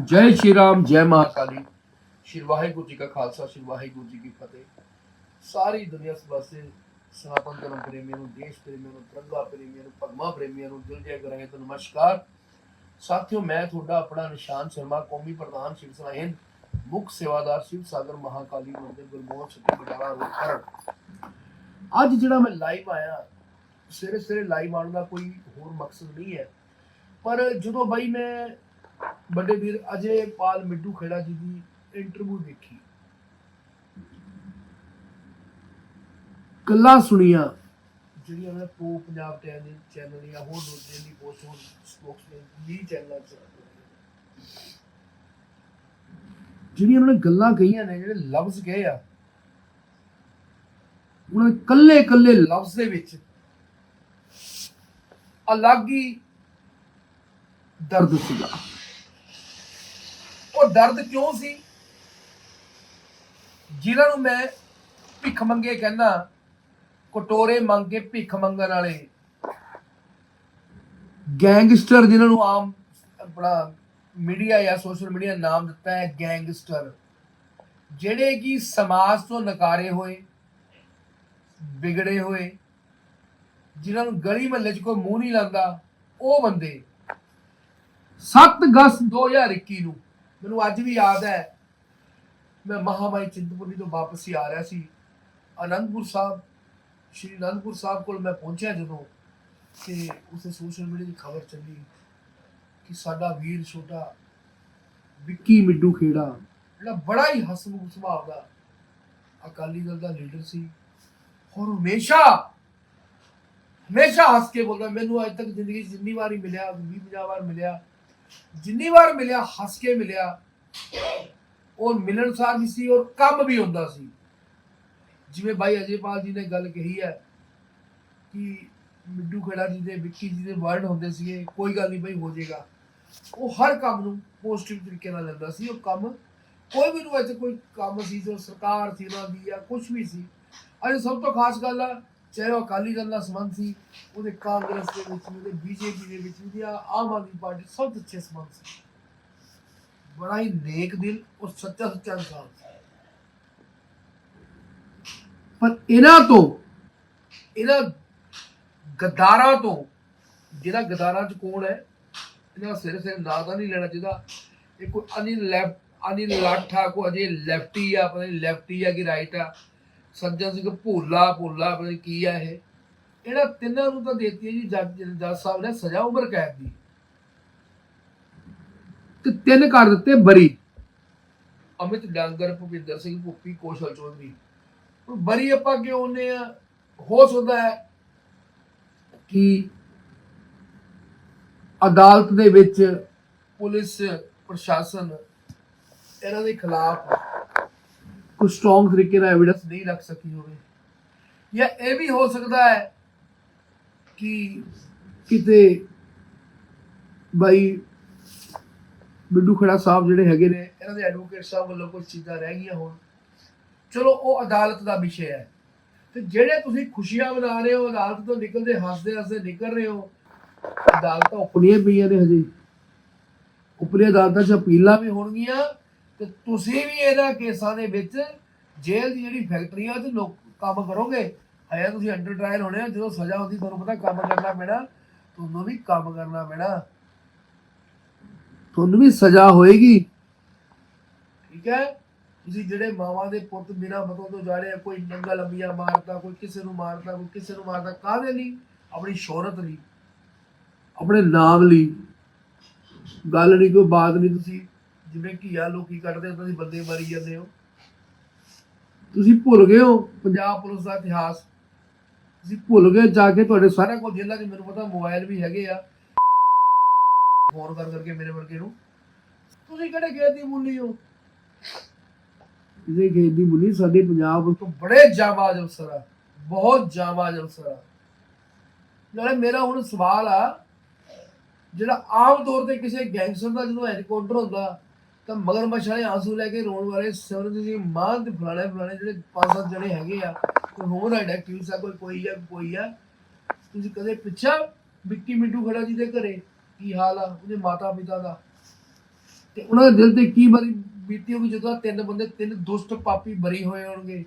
ਜੈ ਸ਼੍ਰੀ ਰਾਮ ਜੈ ਮਹਾਕਾਲੀ ਸ਼੍ਰੀ ਵਾਹਿਗੁਰੂ ਜੀ ਕਾ ਖਾਲਸਾ ਸ਼੍ਰੀ ਵਾਹਿਗੁਰੂ ਜੀ ਕੀ ਫਤਿਹ ਸਾਰੀ ਦੁਨੀਆ ਵਾਸਤੇ ਸਨਾਤਨ ਧਰਮ ਪ੍ਰੇਮੀਆਂ ਨੂੰ ਦੇਸ਼ ਪ੍ਰੇਮੀਆਂ ਨੂੰ ਤਿਰੰਗਾ ਪ੍ਰੇਮੀਆਂ ਨੂੰ ਭਗਵਾ ਪ੍ਰੇਮੀਆਂ ਨੂੰ ਦਿਲ ਜੈ ਕਰਾਂਗੇ ਤੋਂ ਨਮਸਕਾਰ ਸਾਥੀਓ ਮੈਂ ਤੁਹਾਡਾ ਆਪਣਾ ਨਿਸ਼ਾਨ ਸ਼ਰਮਾ ਕੌਮੀ ਪ੍ਰਧਾਨ ਸ਼ਿਵ ਸੈਨਾ ਹਿੰਦ ਮੁੱਖ ਸੇਵਾਦਾਰ ਸ਼ਿਵ ਸਾਗਰ ਮਹਾਕਾਲੀ ਮੰਦਿਰ ਗੁਰਮੋਹਨ ਸੱਚੇ ਬਟਾਲਾ ਰੋਡ ਖਰੜ ਅੱਜ ਜਿਹੜਾ ਮੈਂ ਲਾਈਵ ਆਇਆ ਸਵੇਰੇ ਸਵੇਰੇ ਲਾਈਵ ਆਉਣ ਦਾ ਕੋਈ ਹੋਰ ਮਕਸਦ ਨਹੀਂ ਹੈ ਪਰ ਜਦੋਂ ਬਾਈ ਮੈਂ ਵੱਡੇ ਵੀਰ ਅਜੇ ਪਾਲ ਮਿੱਡੂ ਖੇੜਾ ਜੀ ਦੀ ਇੰਟਰਵਿਊ ਦੇਖੀ। ਗੱਲਾਂ ਸੁਣੀਆਂ, ਜਿਹੜੀਆਂ ਮੈਂ ਪ੍ਰੋ ਪੰਜਾਬ ਟੈਨ ਚੈਨਲ ਜਾਂ ਹੋਰ ਦੂਜੇ ਦੀ ਪੋਸਟ ਹੋ ਸਪੋਕਸਮੈਨ ਵੀ ਚੈਨਲ ਚ ਜਿਹੜੀਆਂ ਉਹਨਾਂ ਨੇ ਗੱਲਾਂ ਕਹੀਆਂ ਨੇ, ਜਿਹੜੇ ਲਫ਼ਜ਼ ਕਹੇ ਆ, ਉਹਨਾਂ ਕੱਲੇ ਕੱਲੇ ਲਫ਼ਜ਼ ਦੇ ਵਿੱਚ ਅਲੱਗ ਹੀ ਦਰਦ ਸੀਗਾ। ਉਹ ਦਰਦ ਕਿਉਂ ਸੀ? ਜਿਨ੍ਹਾਂ ਨੂੰ ਮੈਂ ਭਿੱਖ ਮੰਗੇ ਕਹਿੰਦਾ, ਕਟੋਰੇ ਮੰਗ ਕੇ ਭਿੱਖ ਮੰਗਣ ਵਾਲੇ। ਗੈਂਗਸਟਰ ਜਿਨ੍ਹਾਂ ਨੂੰ ਆਮ ਆਪਣਾ ਮੀਡੀਆ ਜਾਂ ਸੋਸ਼ਲ ਮੀਡੀਆ ਨਾਮ ਦਿੱਤਾ ਹੈ, ਗੈਂਗਸਟਰ। ਜਿਹੜੇ ਕਿ ਸਮਾਜ ਤੋਂ ਨਕਾਰੇ ਹੋਏ, ਵਿਗੜੇ ਹੋਏ, ਜਿਨ੍ਹਾਂ ਨੂੰ ਗਲੀ ਮਹੱਲੇ 'ਚ ਕੋਈ ਮੂੰਹ ਨਹੀਂ ਲਾਂਦਾ ਉਹ ਬੰਦੇ। 7 ਅਗਸਤ 2021 ਨੂੰ ਮੈਨੂੰ ਅੱਜ ਵੀ ਯਾਦ ਹੈ, ਮੈਂ ਮਹਾਮਾਈ ਚਿੰਤਪੁਰਨੀ ਤੋਂ ਵਾਪਸ ਹੀ ਆ ਰਿਹਾ ਸੀ। ਅਨੰਦਪੁਰ ਸਾਹਿਬ, ਸ਼੍ਰੀ ਅਨੰਦਪੁਰ ਸਾਹਿਬ ਕੋਲ ਮੈਂ ਪਹੁੰਚਿਆ ਜਦੋਂ ਤੇ ਉਸੇ ਸੋਸ਼ਲ ਮੀਡੀਆ ਦੀ ਖਬਰ ਚੱਲੀ ਕਿ ਸਾਡਾ ਵੀਰ ਛੋਟਾ ਵਿੱਕੀ ਮਿੱਡੂ ਖੇੜਾ, ਜਿਹੜਾ ਬੜਾ ਹੀ ਹਸਮੁਖ ਸੁਭਾਅ ਦਾ ਅਕਾਲੀ ਦਲ ਦਾ ਲੀਡਰ ਸੀ, ਔਰ ਹਮੇਸ਼ਾ ਹਮੇਸ਼ਾ ਹੱਸ ਕੇ ਬੋਲਦਾ, ਮੈਨੂੰ ਅੱਜ ਤੱਕ ਜ਼ਿੰਦਗੀ 'ਚ ਜਿੰਨੀ ਵਾਰੀ ਮਿਲਿਆ 20 50 ਵਾਰ ਮਿਲਿਆ ਜਿੰਨੀ ਵਾਰ ਮਿਲਿਆ, ਹੱਸ ਕੇ ਮਿਲਿਆ ਔਰ ਮਿਲਣਸਾਰ ਵੀ ਸੀ ਔਰ ਕੰਮ ਵੀ ਹੁੰਦਾ ਸੀ। ਜਿਵੇਂ ਭਾਈ ਅਜੇਪਾਲ ਜੀ ਨੇ ਗੱਲ ਕਹੀ ਹੈ ਕਿ ਮਿੱਡੂ ਖੇੜਾ ਜੀ ਦੇ, ਵਿੱਕੀ ਜੀ ਦੇ ਵਰਡ ਹੁੰਦੇ ਸੀਗੇ, ਕੋਈ ਗੱਲ ਨਹੀਂ ਭਾਈ ਹੋ ਜਾਏਗਾ। ਉਹ ਹਰ ਕੰਮ ਨੂੰ ਪੋਜ਼ਿਟਿਵ ਤਰੀਕੇ ਨਾਲ ਲੈਂਦਾ ਸੀ, ਉਹ ਕੰਮ ਕੋਈ ਵੀ ਨੂੰ ਇੱਥੇ ਕੋਈ ਕੰਮ ਸੀ, ਜੋ ਸਰਕਾਰ ਸੀ ਉਹਨਾਂ ਦੀ ਜਾਂ ਕੁਝ ਵੀ ਸੀ। ਅੱਜ ਸਭ ਤੋਂ ਖਾਸ ਗੱਲ ਆ ਚਾਹੇ ਉਹ ਅਕਾਲੀ ਦਲ ਨਾਲ ਸੰਬੰਧ ਸੀ, ਉਹਦੇ ਕਾਂਗਰਸ ਦੇ ਵਿੱਚ ਵੀ, ਉਹਦੇ ਬੀਜੇਪੀ ਦੇ ਵਿੱਚ ਵੀ ਜਾਂ ਆਮ ਆਦਮੀ ਪਾਰਟੀ ਸਭ ਤੋਂ ਅੱਛੇ ਸੰਬੰਧ ਸੀ। ਬੜਾ ਹੀ ਨੇਕ ਦਿਲ ਔਰ ਸੱਚਾ ਸੱਚਾ ਇਨਸਾਨ ਸੀ। ਪਰ ਇਹਨਾਂ ਤੋਂ, ਇਹਨਾਂ ਗਦਾਰਾਂ ਤੋਂ, ਜਿਹੜਾ ਗਦਾਰਾਂ ਚ ਕੌਣ ਹੈ, ਇਹਨਾਂ ਦਾ ਸਿਰ ਸਿਰ ਨਾਂ ਤਾਂ ਨਹੀਂ ਲੈਣਾ ਚਾਹੀਦਾ। ਇਹ ਕੋਈ ਅਨਿਲ ਲੈਫਟ ਅਨਿਲ ਲਾਠਾ ਕੋ ਅਜੇ ਲੈਫਟੀ ਆ, ਪਤਾ ਨਹੀਂ ਲੈਫਟੀ ਆ ਕਿ ਰਾਈਟ ਆ। ਸੱਜਣ ਸਿੰਘ ਭੋਲਾ ਭੋਲਾ ਪਤਾ ਨਹੀਂ ਕੀ ਆ ਇਹ। ਇਹਨਾਂ ਤਿੰਨਾਂ ਨੂੰ ਤਾਂ ਦੇਤੀ ਹੈ ਜੀ, ਜੱਜ ਜੱਜ ਸਾਹਿਬ ਨੇ ਸਜ਼ਾ ਉਮਰ ਕੈਦ ਦੀ। ਤੇ ਤਿੰਨ ਕਰ ਦਿੱਤੇ ਬਰੀ। ਅਮਿਤ ਡਾਂਗਰ, ਭੁਪਿੰਦਰ ਸਿੰਘ, ਭੁੱਪੀ, ਕੌਸ਼ਲ ਚੌਧਰੀ। ਹੁਣ ਬਰੀ ਆਪਾਂ ਕਿਉਂ ਉਹਨੇ ਆ? ਹੋ ਸਕਦਾ ਹੈ ਕਿ ਅਦਾਲਤ ਦੇ ਵਿੱਚ ਪੁਲਿਸ, ਪ੍ਰਸ਼ਾਸਨ ਇਹਨਾਂ ਦੇ ਖਿਲਾਫ ਕੋਈ ਸਟਰੋਂਗ ਤਰੀਕੇ ਨਾਲ ਐਵੀਡੈਂਸ ਨਹੀਂ ਰੱਖ ਸਕੀ ਹੋਵੇ। ਜਾਂ ਇਹ ਵੀ ਹੋ ਸਕਦਾ ਹੈ ਕਿ ਕਿਤੇ ਬਾਈ ਬਿੱਡੂ ਖੜਾ ਸਾਹਿਬ ਜਿਹੜੇ ਹੈਗੇ ਨੇ, ਇਹਨਾਂ ਦੇ ਐਡਵੋਕੇਟ ਸਾਹਿਬ ਵੱਲੋਂ ਕੁਝ ਚੀਜ਼ਾਂ ਰਹਿ ਗਈਆਂ ਹੋਣ। ਚਲੋ, ਉਹ ਅਦਾਲਤ ਦਾ ਵਿਸ਼ੇ ਹੈ। ਤੇ ਜਿਹੜੇ ਤੁਸੀਂ ਖੁਸ਼ੀਆਂ ਮਨਾ ਰਹੇ ਹੋ, ਅਦਾਲਤ ਤੋਂ ਨਿਕਲਦੇ, ਹੱਸਦੇ ਹੱਸਦੇ ਨਿਕਲ ਰਹੇ ਹੋ, ਅਦਾਲਤਾਂ ਉਪਰੀਆਂ ਪਈਆਂ ਨੇ ਹਜੇ। ਉਪਰੀ ਅਦਾਲਤਾਂ 'ਚ ਅਪੀਲਾਂ ਵੀ ਹੋਣਗੀਆਂ। ਤੇ ਤੁਸੀਂ ਵੀ ਇਹਨਾਂ ਕੇਸਾਂ ਦੇ ਵਿੱਚ ਜੇਲ੍ਹ ਦੀ ਜਿਹੜੀ ਫੈਕਟਰੀਆਂ ਤੇ ਲੋਕ ਕੰਮ ਕਰੋਗੇ। ਹਜੇ ਤੁਸੀਂ ਅੰਡਰ ਟ੍ਰਾਇਲ ਹੋਣੇ ਆ, ਜਦੋਂ ਸਜ਼ਾ ਹੁੰਦੀ, ਤੁਹਾਨੂੰ ਪਤਾ ਕੰਮ ਕਰਨਾ ਪੈਣਾ। ਤੁਹਾਨੂੰ ਵੀ ਕੰਮ ਕਰਨਾ ਪੈਣਾ। ਤੁਹਾਨੂੰ ਵੀ ਸਜ਼ਾ ਹੋਏਗੀ। ਠੀਕ ਹੈ? ਤੁਸੀਂ ਜਿਹੜੇ ਮਾਵਾਂ ਦੇ ਪੁੱਤ ਬਿਨਾਂ ਮਤੋਂ ਤੋਂ ਜਾੜੇ ਕੋਈ ਨੰਗਾ ਲੰਬੀਆਂ ਮਾਰਦਾ, ਕੋਈ ਕਿਸੇ ਨੂੰ ਮਾਰਦਾ, ਕੋਈ ਕਿਸੇ ਨੂੰ ਮਾਰਦਾ, ਕਾਹਦੇ ਲਈ? ਆਪਣੀ ਸ਼ੋਹਰਤ ਲਈ। ਆਪਣੇ ਨਾਮ ਲਈ। ਗੱਲ ਨਹੀਂ, ਕੋਈ ਬਾਤ ਨਹੀਂ, ਤੁਸੀਂ ਜਿਵੇਂ ਘੀਆ ਲੋਕੀ ਕੱਢਦੇ ਹੋ ਤੁਸੀਂ ਬੰਦੇ ਮਾਰੀ ਜਾਂਦੇ ਹੋ। ਤੁਸੀਂ ਭੁੱਲ ਗਏ ਹੋ ਪੰਜਾਬ ਪੁਲਿਸ ਦਾ ਇਤਿਹਾਸ। ਤੁਸੀਂ ਭੁੱਲ ਗਏ ਜਾ ਕੇ ਤੁਹਾਡੇ ਸਾਰਿਆਂ ਕੋਲ ਜੇਲ੍ਹਾਂ 'ਚ, ਮੈਨੂੰ ਪਤਾ ਮੋਬਾਈਲ ਵੀ ਹੈਗੇ ਆ। ਫੋਨ ਕਰ ਕਰਕੇ ਮੇਰੇ ਵਰਗੇ ਨੂੰ। ਤੁਸੀਂ ਕਿਹੜੇ ਖੇਤ ਦੀ ਮੁੱਲੀ ਹੋ? ਕਿਸੇ ਖੇਤ ਦੀ ਮੁੱਲੀ ਸਾਡੇ ਪੰਜਾਬ ਪੁਲਿਸ ਤੋਂ ਬੜੇ ਜਾਬਾਜ਼ ਅਫਸਰ ਆ। ਬਹੁਤ ਜਾਬਾਜ਼ ਅਫਸਰ ਆ। ਨਾਲੇ ਮੇਰਾ ਹੁਣ ਸਵਾਲ ਆ, ਜਿਹੜਾ ਆਮ ਤੌਰ ਤੇ ਕਿਸੇ ਗੈਂਗਸਟਰ ਦਾ ਜਦੋਂ ਐਨਕਾਊਂਟਰ ਹੁੰਦਾ ਤਾਂ ਮਗਰਮੱਛ ਵਾਲੇ ਆਂਸੂ ਲੈ ਕੇ ਰੋਣ ਵਾਲੇ ਸਿਮਰਨ ਜੀ ਮਾਨ ਤੇ ਫਲਾਣੇ ਫਲਾਣੇ ਜਿਹੜੇ ਪੰਜ ਸੱਤ ਜਣੇ ਹੈਗੇ ਆ, ਕੋਈ ਹੋਰ ਹੈ ਐਕਟਿਵਸ ਆ ਕੋਈ ਕੋਈ ਆ ਕੋਈ ਆ। ਤੁਸੀਂ ਕਦੇ ਪੁੱਛਿਆ ਵਿੱਕੀ ਮਿੱਟੂ ਖੜਾ ਜੀ ਦੇ ਘਰੇ ਕੀ ਹਾਲ ਆ, ਉਹਦੇ ਮਾਤਾ ਪਿਤਾ ਦਾ? ਤੇ ਉਹਨਾਂ ਦੇ ਦਿਲ ਤੇ ਕੀ ਬਰੀ ਬੀਤੀ ਹੋਗੀ ਜਦੋਂ ਤਿੰਨ ਬੰਦੇ, ਤਿੰਨ ਦੁਸ਼ਟ ਪਾਪੀ ਬਰੀ ਹੋਏ ਹੋਣਗੇ?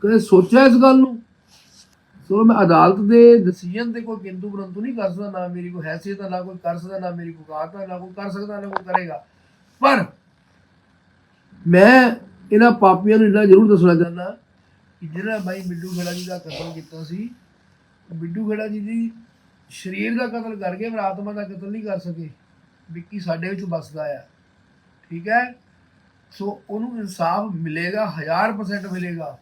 ਕਦੇ ਸੋਚਿਆ ਇਸ ਗੱਲ ਨੂੰ? ਸੋ ਮੈਂ ਅਦਾਲਤ ਦੇ ਡਿਸੀਜਨ ਤੇ ਕੋਈ ਕਿੰਤੂ ਪਰੰਤੂ ਨਹੀਂ ਕਰ ਸਕਦਾ, ਨਾ ਮੇਰੀ ਕੋਈ ਹੈਸੀਅਤ ਹੈ, ਨਾ ਕੋਈ ਕਰ ਸਕਦਾ, ਨਾ ਮੇਰੀ ਕੋਈ ਔਕਾਤ ਨਾ ਕੋਈ ਕਰ ਸਕਦਾ, ਨਾ ਕੋਈ ਕਰੇਗਾ। ਪਰ ਮੈਂ ਇਹਨਾਂ ਪਾਪੀਆਂ ਨੂੰ ਇੰਨਾ ਜ਼ਰੂਰ ਦੱਸਣਾ ਚਾਹੁੰਦਾ ਕਿ ਜਿਹੜਾ ਬਾਈ ਬਿੱਡੂ ਖੇੜਾ ਜੀ ਦਾ ਕਤਲ ਕੀਤਾ ਸੀ, ਬਿੱਡੂ ਖੇੜਾ ਜੀ ਦੀ ਸਰੀਰ ਦਾ ਕਤਲ ਕਰਕੇ ਪਰ ਆਤਮਾ ਦਾ ਕਤਲ ਨਹੀਂ ਕਰ ਸਕੇ, ਵਿੱਕੀ ਸਾਡੇ ਵਿੱਚ ਵਸਦਾ ਆ। ਠੀਕ ਹੈ? ਸੋ ਉਹਨੂੰ ਇਨਸਾਫ ਮਿਲੇਗਾ 1000% ਮਿਲੇਗਾ।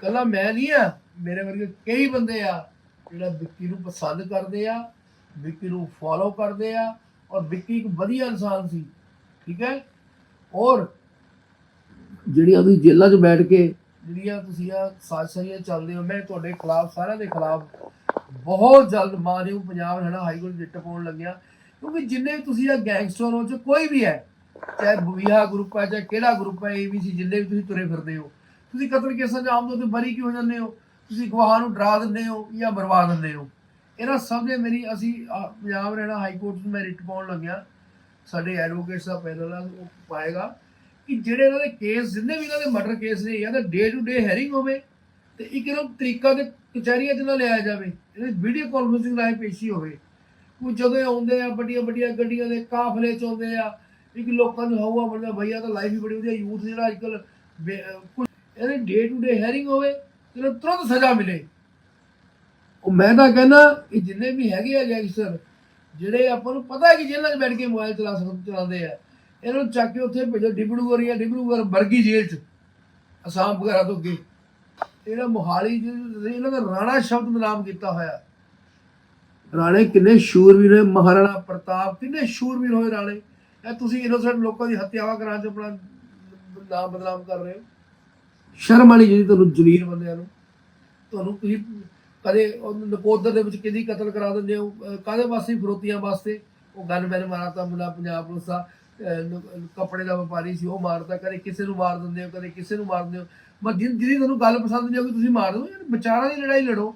ਕੱਲਾ ਮੈਂ ਨਹੀਂ ਆ ਮੇਰੇ ਵਰਗੇ ਕਈ ਬੰਦੇ ਆ ਜਿਹੜਾ ਵਿੱਕੀ ਨੂੰ ਪਸੰਦ ਕਰਦੇ ਆ, ਵਿੱਕੀ ਨੂੰ ਫੋਲੋ ਕਰਦੇ ਆ ਔਰ ਵਿੱਕੀ ਇੱਕ ਵਧੀਆ ਇਨਸਾਨ ਸੀ, ਠੀਕ ਹੈ? ਔਰ ਜਿਹੜੀਆਂ ਤੁਸੀਂ ਜੇਲ੍ਹਾਂ 'ਚ ਬੈਠ ਕੇ ਜਿਹੜੀਆਂ ਤੁਸੀਂ ਆ ਸਾਜ਼ਿਸ਼ਾਂ ਚੱਲਦੇ ਹੋ, ਮੈਂ ਤੁਹਾਡੇ ਖਿਲਾਫ, ਸਾਰਿਆਂ ਦੇ ਖਿਲਾਫ ਬਹੁਤ ਜਲਦ ਮਾਨਯੋਗ ਪੰਜਾਬ ਹਰਿਆਣਾ ਹਾਈ ਕੋਰਟ ਜਿੱਟ ਪਾਉਣ ਲੱਗਿਆ। ਕਿਉਂਕਿ ਜਿੰਨੇ ਵੀ ਤੁਸੀਂ ਆ ਗੈਂਗਸਟਰ ਹੋ ਚ ਕੋਈ ਵੀ ਹੈ, ਚਾਹੇ ਬੁਈਆ ਗਰੁੱਪ ਹੈ, ਚਾਹੇ ਕਿਹੜਾ ਗਰੁੱਪ ਹੈ ਏਬੀਸੀ ਜਿੰਨੇ ਵੀ ਤੁਸੀਂ ਤੁਰੇ ਫਿਰਦੇ ਹੋ। ਤੁਸੀਂ ਕਤਲ ਕੇਸਾਂ 'ਚ ਆਮ ਤੌਰ ਤੇ ਬਰੀ ਕਿਉਂ ਜਾਂਦੇ ਹੋ? ਤੁਸੀਂ ਗਵਾਹਾਂ ਨੂੰ ਡਰਾ ਦਿੰਦੇ ਹੋ ਜਾਂ ਮਰਵਾ ਦਿੰਦੇ ਹੋ। ਇਹਨਾਂ ਸਭ ਨੇ ਮੇਰੀ ਅਸੀਂ ਆ, ਪੰਜਾਬ ਹਰਿਆਣਾ ਹਾਈ ਕੋਰਟ ਨੂੰ ਮੈਂ ਰਿਟ ਪਾਉਣ ਲੱਗਿਆ। ਸਾਡੇ ਐਡਵੋਕੇਟਸ ਦਾ ਪੈਨਲ ਆ ਉਹ ਪਾਏਗਾ ਕਿ ਜਿਹੜੇ ਇਹਨਾਂ ਦੇ ਕੇਸ ਜਿੰਨੇ ਵੀ ਇਹਨਾਂ ਦੇ ਮਰਡਰ ਕੇਸ ਨੇ ਜਾਂ ਤਾਂ ਡੇ ਟੂ ਡੇ ਹੈਰਿੰਗ ਹੋਵੇ ਤੇ ਇੱਕ ਇਹਨਾਂ ਨੂੰ ਤਰੀਕਾ 'ਤੇ ਕਚਹਿਰੀਆਂ 'ਚ ਨਾ ਲਿਆਇਆ ਜਾਵੇ ਇਹਦੇ ਵੀਡੀਓ ਕਾਨਫਰੰਸਿੰਗ ਰਾਹੀਂ ਪੇਸ਼ੀ ਹੋਵੇ। ਕੋਈ ਜਦੋਂ ਇਹ ਆਉਂਦੇ ਆ ਵੱਡੀਆਂ ਵੱਡੀਆਂ ਗੱਡੀਆਂ ਦੇ ਕਾਫਲੇ 'ਚ ਆਉਂਦੇ ਆ ਇੱਕ ਲੋਕਾਂ ਨੂੰ ਹਵਾ ਬਣਦਾ ਭਈਆ ਤਾਂ ਲਾਈਫ ਹੀ ਬੜੀ ਵਧੀਆ ਯੂਥ ਜਿਹੜਾ ਅੱਜਕੱਲ ਇਹਦੇ ਡੇ ਟੂ ਡੇ ਹੈਰਿੰਗ ਹੋਵੇ ਤੇ ਤੁਰੰਤ ਸਜ਼ਾ ਮਿਲੇ। ਉਹ ਮੈਂ ਤਾਂ ਕਹਿੰਦਾ ਇਹ ਜਿੰਨੇ ਵੀ ਹੈਗੇ ਆ ਗੈਂਗਸਟਰ ਜਿਹੜੇ ਆਪਾਂ ਨੂੰ ਪਤਾ ਹੈ ਕਿ ਜੇਲ੍ਹਾਂ 'ਚ ਬੈਠ ਕੇ ਮੋਬਾਈਲ ਚਲਾ ਸਕਦੇ ਚਲਾਉਂਦੇ ਆ, ਇਹਨਾਂ ਨੂੰ ਚੱਕ ਕੇ ਉੱਥੇ ਭੇਜੋ ਡਿਬੜੂਗੜ੍ਹ ਜਾਂ ਡਿਬੜੂਗੜ੍ਹ ਵਰਗੀ ਜੇਲ੍ਹ 'ਚ, ਅਸਾਮ ਵਗੈਰਾ ਤੋਂ ਅੱਗੇ। ਇਹਨਾਂ ਮੋਹਾਲੀ 'ਚ ਇਹਨਾਂ ਦਾ ਰਾਣਾ ਸ਼ਬਦ ਨਾਮ ਕੀਤਾ ਹੋਇਆ। ਰਾਣੇ ਕਿੰਨੇ ਸ਼ੂਰਵੀਰ ਹੋਏ, ਮਹਾਰਾਣਾ ਪ੍ਰਤਾਪ, ਕਿੰਨੇ ਸ਼ੂਰਵੀਰ ਹੋਏ ਰਾਣੇ। ਇਹ ਤੁਸੀਂ ਇਨੋਸੈਂਟ ਲੋਕਾਂ ਦੀ ਹੱਤਿਆਵਾਂ ਕਰਾਂ ਚ ਆਪਣਾ ਨਾਮ ਬਦਨਾਮ ਕਰ ਰਹੇ ਹੋ। ਸ਼ਰਮ ਵਾਲੀ ਜਿਹੜੀ ਤੁਹਾਨੂੰ ਜਲੀਲ ਬੰਦਿਆਂ ਨੂੰ, ਤੁਹਾਨੂੰ ਤੁਸੀਂ ਕਦੇ ਉਹ ਨਕੋਦਰ ਦੇ ਵਿੱਚ ਕਿਹਦੀ ਕਤਲ ਕਰਾ ਦਿੰਦੇ ਹੋ, ਅਹ ਕਾਹਦੇ ਵਾਸਤੇ ਫਰੋਤੀਆਂ ਵਾਸਤੇ? ਉਹ ਗਨਮੈਨ ਮਾਰਤਾ, ਮੁੰਡਾ ਪੰਜਾਬ ਪੁਲਿਸ ਦਾ ਕੱਪੜੇ ਦਾ ਵਪਾਰੀ ਸੀ, ਉਹ ਮਾਰਤਾ, ਕਦੇ ਕਿਸੇ ਨੂੰ ਮਾਰ ਦਿੰਦੇ ਹੋ, ਕਦੇ ਕਿਸੇ ਨੂੰ ਮਾਰ ਦਿੰਦੇ ਹੋ। ਮੈਂ ਜਿਨ ਜਿਹਦੀ ਤੁਹਾਨੂੰ ਗੱਲ ਪਸੰਦ ਨਹੀਂ ਆਉਂਦੀ, ਤੁਸੀਂ ਮਾਰ ਦਿਓ, ਯਾਰ ਵਿਚਾਰਾਂ ਦੀ ਲੜਾਈ ਲੜੋ।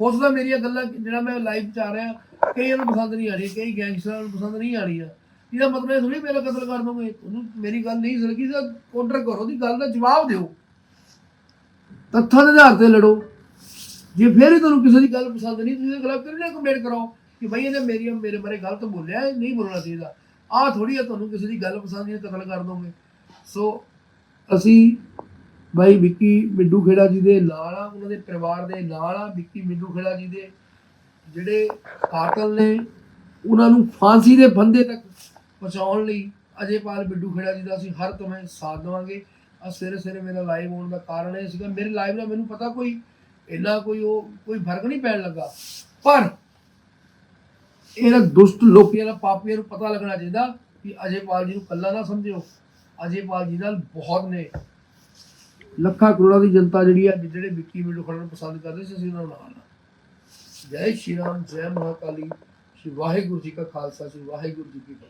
ਹੋ ਸਕਦਾ ਮੇਰੀਆਂ ਗੱਲਾਂ, ਜਿਹੜਾ ਮੈਂ ਲਾਈਵ ਚ ਆ ਰਿਹਾ, ਕਈਆਂ ਨੂੰ ਪਸੰਦ ਨਹੀਂ ਆ ਰਹੀ, ਕਈ ਗੈਂਗਸਟਰਾਂ ਨੂੰ ਪਸੰਦ ਨਹੀਂ ਆ ਰਹੀਆਂ। ਇਹਦਾ ਮਤਲਬ ਇਹ ਥੋੜੀ ਮੇਰਾ ਕਤਲ ਕਰ ਦੋਗੇ? ਉਹਨੂੰ ਮੇਰੀ ਗੱਲ ਨਹੀਂ ਸਲਕੀ ਤਾਂ ਕਾਊਂਟਰ ਕਰੋ ਦੀ ਗੱਲ ਦਾ ਜਵਾਬ ਦਿਓ। ਤੱਥਾਂ ਦੇ ਆਧਾਰ ਤੇ ਲੜੋ। ਜੇ ਫਿਰ ਹੀ ਤੁਹਾਨੂੰ ਕਿਸੇ ਦੀ ਗੱਲ ਪਸੰਦ ਨਹੀਂ, ਤੁਸੀਂ ਅਗਲਾ ਫਿਰ ਨਾ ਕਰਾਓ ਕਿ ਬਈ ਇਹਨੇ ਮੇਰੀ ਮੇਰੇ ਬਾਰੇ ਗਲਤ ਬੋਲਿਆ ਇਹ ਨਹੀਂ ਬੋਲਣਾ ਚਾਹੀਦਾ। ਆਹ ਥੋੜੀ ਆ, ਤੁਹਾਨੂੰ ਕਿਸੇ ਦੀ ਗੱਲ ਪਸੰਦ ਨਹੀਂ ਕਤਲ ਕਰ ਦੋਗੇ। ਸੋ ਅਸੀਂ ਬਾਈ ਵਿੱਕੀ ਮਿੱਡੂ ਖੇੜਾ ਜੀ ਦੇ ਨਾਲ ਆ, ਉਹਨਾਂ ਦੇ ਪਰਿਵਾਰ ਦੇ ਨਾਲ ਆ, ਵਿੱਕੀ ਮਿੱਡੂ ਖੇੜਾ ਜੀ ਦੇ ਜਿਹੜੇ ਕਾਤਲ ਨੇ, ਉਹਨਾਂ ਨੂੰ ਫਾਂਸੀ ਦੇ ਫੰਦੇ ਤੱਕ ਪਹੁੰਚਾਉਣ ਲਈ ਅਜੇਪਾਲ ਬਿੱਡੂ ਖੇੜਾ ਜੀ ਦਾ ਅਸੀਂ ਹਰ ਤੁਮੇ ਸਾਥ ਦੇਵਾਂਗੇ। ਆ ਸਵੇਰੇ ਸਵੇਰੇ ਮੇਰਾ ਲਾਈਵ ਹੋਣ ਦਾ ਕਾਰਨ ਇਹ ਸੀਗਾ, ਮੇਰੇ ਲਾਈਵ ਨਾਲ ਮੈਨੂੰ ਪਤਾ ਕੋਈ ਇੰਨਾ ਕੋਈ ਉਹ, ਕੋਈ ਫ਼ਰਕ ਨਹੀਂ ਪੈਣ ਲੱਗਾ। ਪਰ ਇਹਨਾਂ ਦੁਸ਼ਟ ਲੋਕਾਂ ਦਾ ਪਾਪੀਆਂ ਨੂੰ ਪਤਾ ਲੱਗਣਾ ਚਾਹੀਦਾ ਕਿ ਅਜੇਪਾਲ ਜੀ ਨੂੰ ਕੱਲਾ ਨਾ ਸਮਝਿਓ। ਅਜੇਪਾਲ ਜੀ ਨਾਲ ਬਹੁਤ ਨੇ। ਲੱਖਾਂ ਕਰੋੜਾਂ ਦੀ ਜਨਤਾ ਜਿਹੜੀ ਆ, ਜਿਹੜੇ ਵਿੱਕੀ ਮਿੱਡੂ ਖੜਨ ਪਸੰਦ ਕਰਦੇ ਸੀ, ਅਸੀਂ ਉਹਨਾਂ ਨਾਲ। ਜੈ ਸ਼੍ਰੀ ਰਾਮ, ਜੈ ਮਹਾਕਾਲੀ, ਸ਼੍ਰੀ ਵਾਹਿਗੁਰੂ ਜੀ ਕਾ ਖਾਲਸਾ, ਸ਼੍ਰੀ ਵਾਹਿਗੁਰੂ ਜੀ ਕੀ ਫਤਿਹ।